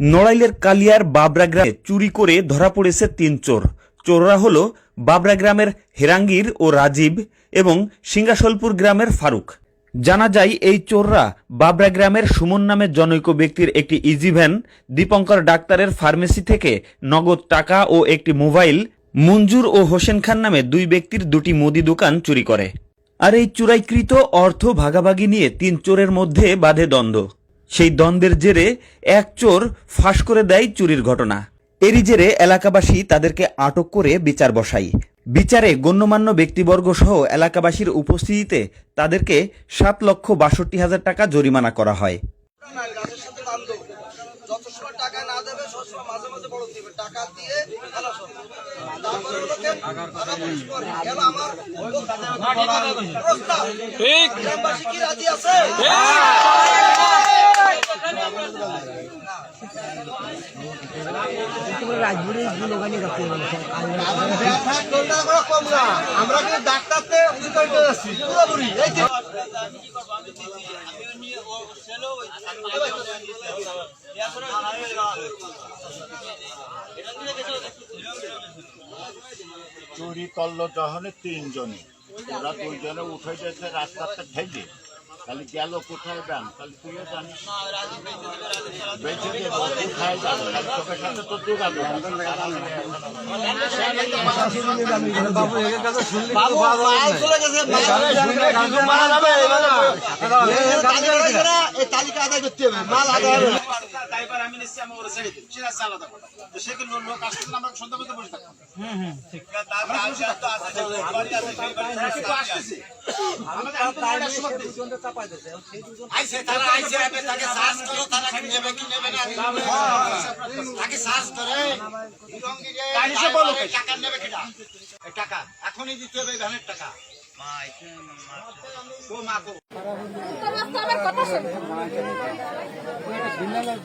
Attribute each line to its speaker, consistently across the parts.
Speaker 1: নড়াইলের কালিয়ার বাবরা গ্রামে চুরি করে ধরা পড়েছে তিন চোর। চোররা হল বাবরা গ্রামের হেরাঙ্গীর ও রাজীব এবং সিঙ্গাসলপুর গ্রামের ফারুক। জানা যায়, এই চোররা বাবরা গ্রামের সুমন নামের জনৈক ব্যক্তির একটি ইজি ভ্যান, দীপঙ্কর ডাক্তারের ফার্মেসি থেকে নগদ টাকা ও একটি মোবাইল, মঞ্জুর ও হোসেন খান নামে দুই ব্যক্তির দুটি মুদি দোকান চুরি করে। আর এই চুরাইকৃত অর্থ ভাগাভাগি নিয়ে তিন চোরের মধ্যে বাধে দ্বন্দ্ব। সেই দ্বন্দ্বের জেরে এক চোর ফাঁস করে দেয় চুরির ঘটনা। এরই জেরে এলাকাবাসী তাদেরকে আটক করে বিচার বসায়। বিচারে গণ্যমান্য ব্যক্তিবর্গ সহ এলাকাবাসীর উপস্থিতিতে তাদেরকে সাত লক্ষ বাষট্টি হাজার টাকা জরিমানা করা হয়।
Speaker 2: নাই, আমার কিন্তু ডাক্তারতে পুরোপুরি
Speaker 3: চুরি করল যখন তিনজনে। ওরা দুইজনে উঠে যেতে রাস্তাতে ঠেলে খালি গেল কোথায় ব্যান তাহলে তুইও জানিস। বেঁচে দেবো কোথায় খালি তোকে সাথে তো যোগাবে
Speaker 2: বাবু মাল চলে গেছে মাল যাবে এবারে তালিকা রয়েছে না, এই তালিকা আদায় করতে হবে মাল আদায় হবে।
Speaker 4: তাইবার আমি নিশ্চয় আমি ওরা ছেড়ে দিই সেটা আলাদা কথা। তো সেগুলো লোক- লোক আমরা সন্ধ্যা পর্যন্ত বসে থাকতাম আছে আমাদের আইসে, তারা আইসে, আমি তাকে সার্চ করো, তারা কি নেবে কি নেবে না, তাকে সার্চ করে, রঙ্গিরে টাকা নেবে কিনা? টাকা, এখনই দিতে হবে ভ্যানের টাকা। ও মা গো।
Speaker 5: আমার কথা শোনো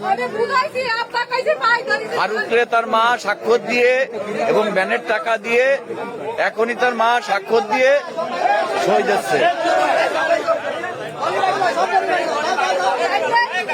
Speaker 5: আমি বুঝাইছি আপনার কাছে পাই
Speaker 6: ফারুকরে তার মা স্বাক্ষর দিয়ে এবং ব্যানের টাকা দিয়ে এখনই তার মা স্বাক্ষর দিয়ে সই যাচ্ছে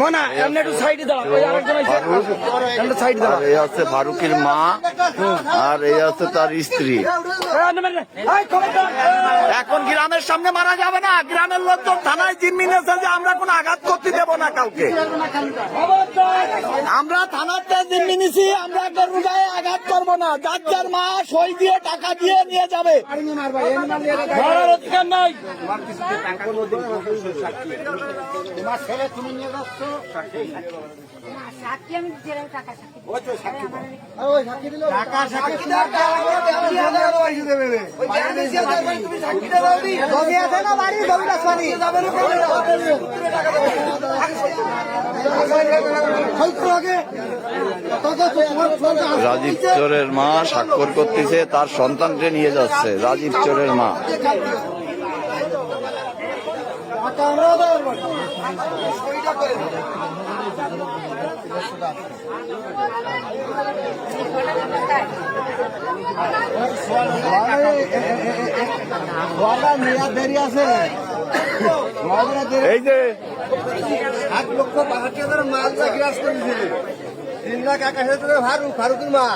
Speaker 2: মোনা এমনি একটু সাইডে দাও ওই আরেকজন আছে। সাইডে দাও
Speaker 6: এই হচ্ছে ফারুকের মা আর এই আছে তার স্ত্রী। এখন গ্রামের সামনে মারা যাবে না গ্রামের লোক তো থানায় জিম্মি নিয়েছে যে আমরা কোনো আঘাত করতে দেব না কাউকে? আমরা থানাতে জিম্মি নিছি আমরা গরু গায়ে আঘাত করব না। যার মা সই দিয়ে টাকা দিয়ে নিয়ে যাবে।
Speaker 2: দেবে
Speaker 6: রাজীব চোরের মা স্বাক্ষর করতেছে তার সন্তানকে নিয়ে যাচ্ছে রাজীব চোরের মা
Speaker 2: আছে
Speaker 6: এই যে
Speaker 2: এক লক্ষ বাহাত্তর হাজার মাল যা গ্রাস করেছে তিন লাখ একাশ হাজার ফারুক ফারুকের মা।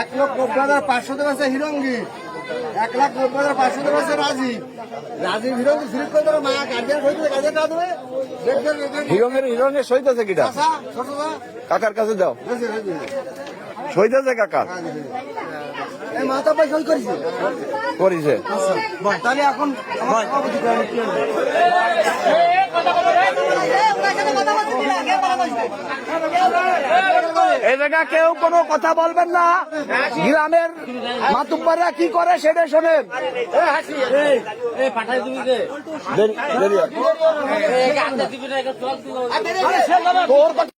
Speaker 2: এক লক্ষ নব্বই হাজার পাঁচশো আছে হিরঙ্গি। এক লাখ নব্বই হাজার পাঁচশো দেবে আছে রাজীব রাজীব হিরঙ্গি ফিরিত করে দেবে মা গার্জিয়ান হয়ে দেবে গার্জিয়ান না দেবে দেখবেন
Speaker 6: হিরঙের হিরঙের সইতেছে কিটা? কাকার কাছে দাও
Speaker 2: হয়েছে, হয়েছে।
Speaker 6: সইতেছে কাকার?
Speaker 2: এই মাথা করেছি তাহলে এখন?
Speaker 6: এই জায়গা কেউ কোনো কথা বলবেন না গ্রামের মাতুব্বারা কি করে সেটা শোনেন। তোর কথা